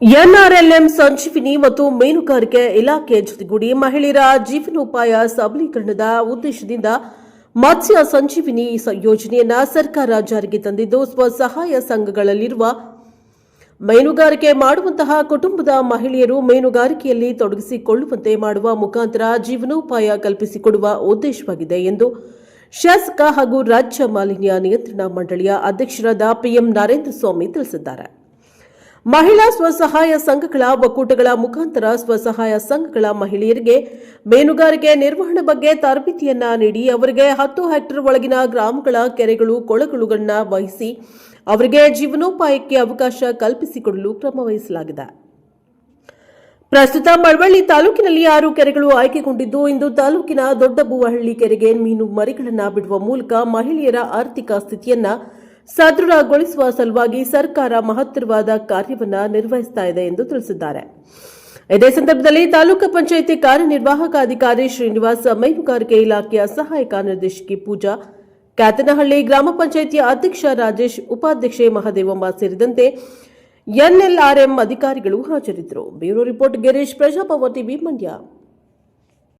NRLM ಸಂಜೀವಿನಿ ಮತ್ತು ಮೀನುಗಾರಿಕೆ ಇಲಾಖೆ ಜೊತೆಗೂಡಿ ಮಹಿಳೆಯರ ಜೀವನೋಪಾಯ ಸಬಲೀಕರಣದ ಉದ್ದೇಶದಿಂದ ಮತ್ಸ್ಯ ಸಂಜೀವಿನಿ ಯೋಜನೆಯನ್ನ ಸರ್ಕಾರ ಜಾರಿಗೆ ತಂದಿದ್ದು ಸ್ವಸಹಾಯ ಸಂಘಗಳಲ್ಲಿರುವ ಮೀನುಗಾರಿಕೆ ಮಾಡುವಂತಹ ಕುಟುಂಬದ ಮಹಿಳೆಯರು ಮೀನುಗಾರಿಕೆಯಲ್ಲಿ ತೊಡಗಿಸಿಕೊಳ್ಳುವಂತೆ ಮಾಡುವ ಮುಖಾಂತರ ಜೀವನೋಪಾಯ ಕಲ್ಪಿಸಿಕೊಡುವ ಉದ್ದೇಶವಾಗಿದೆ ಎಂದು ಶಾಸಕ ಹಾಗೂ ರಾಜ್ಯ ಮಾಲಿನ್ಯ ನಿಯಂತ್ರಣ ಮಂಡಳಿಯ ಅಧ್ಯಕ್ಷರಾದ ಪಿಎಂ ನರೇಂದ್ರ ಸ್ವಾಮಿ ತಿಳಿಸಿದ್ದಾರೆ. ಮಹಿಳಾ ಸ್ವಸಹಾಯ ಸಂಘಗಳ ಒಕ್ಕೂಟಗಳ ಮುಖಾಂತರ ಸ್ವಸಹಾಯ ಸಂಘಗಳ ಮಹಿಳೆಯರಿಗೆ ಮೀನುಗಾರಿಕೆ ನಿರ್ವಹಣೆ ಬಗ್ಗೆ ತರಬೇತಿಯನ್ನ ನೀಡಿ ಅವರಿಗೆ ಹತ್ತು ಹೆಕ್ಟೇರ್ ಒಳಗಿನ ಗ್ರಾಮಗಳ ಕೆರೆಗಳು ಕೊಳಗಳುಗಳನ್ನ ವಹಿಸಿ ಅವರಿಗೆ ಜೀವನೋಪಾಯಕ್ಕೆ ಅವಕಾಶ ಕಲ್ಪಿಸಿಕೊಡಲು ಕ್ರಮ ವಹಿಸಲಾಗಿದೆ. ಪ್ರಸ್ತುತ ಮಳವಳ್ಳಿ ತಾಲೂಕಿನಲ್ಲಿ ಆರು ಕೆರೆಗಳು ಆಯ್ಕೆಗೊಂಡಿದ್ದು, ಇಂದು ತಾಲೂಕಿನ ದೊಡ್ಡಬುವಹಳ್ಳಿ ಕೆರೆಗೆ ಮೀನು ಮರಿಗಳನ್ನು ಬಿಡುವ ಮೂಲಕ ಮಹಿಳೆಯರ ಆರ್ಥಿಕ ಸ್ಥಿತಿಯನ್ನ ಸದೃಢಗೊಳಿಸುವ ಸಲುವಾಗಿ ಸರ್ಕಾರ ಮಹತ್ತರವಾದ ಕಾರ್ಯವನ್ನು ನಿರ್ವಹಿಸ್ತಾ ಇದೆ ಎಂದು ತಿಳಿಸಿದ್ದಾರೆ. ಇದೇ ಸಂದರ್ಭದಲ್ಲಿ ತಾಲೂಕು ಪಂಚಾಯಿತಿ ಕಾರ್ಯನಿರ್ವಾಹಕ ಅಧಿಕಾರಿ ಶ್ರೀನಿವಾಸ್ ಮೈನುಗಾರಿಕೆ ಇಲಾಖೆಯ ಸಹಾಯಕ ನಿರ್ದೇಶಕಿ ಪೂಜಾ, ಕ್ಯಾತನಹಳ್ಳಿ ಗ್ರಾಮ ಪಂಚಾಯಿತಿಯ ಅಧ್ಯಕ್ಷ ರಾಜೇಶ್, ಉಪಾಧ್ಯಕ್ಷೆ ಮಹದೇವಮ್ಮ ಸೇರಿದಂತೆ ಎನ್ಎಲ್ಆರ್ಎಂ ಅಧಿಕಾರಿಗಳು ಹಾಜರಿದ್ದರು. Bureau report Girish Prajabhava TV, Mandya.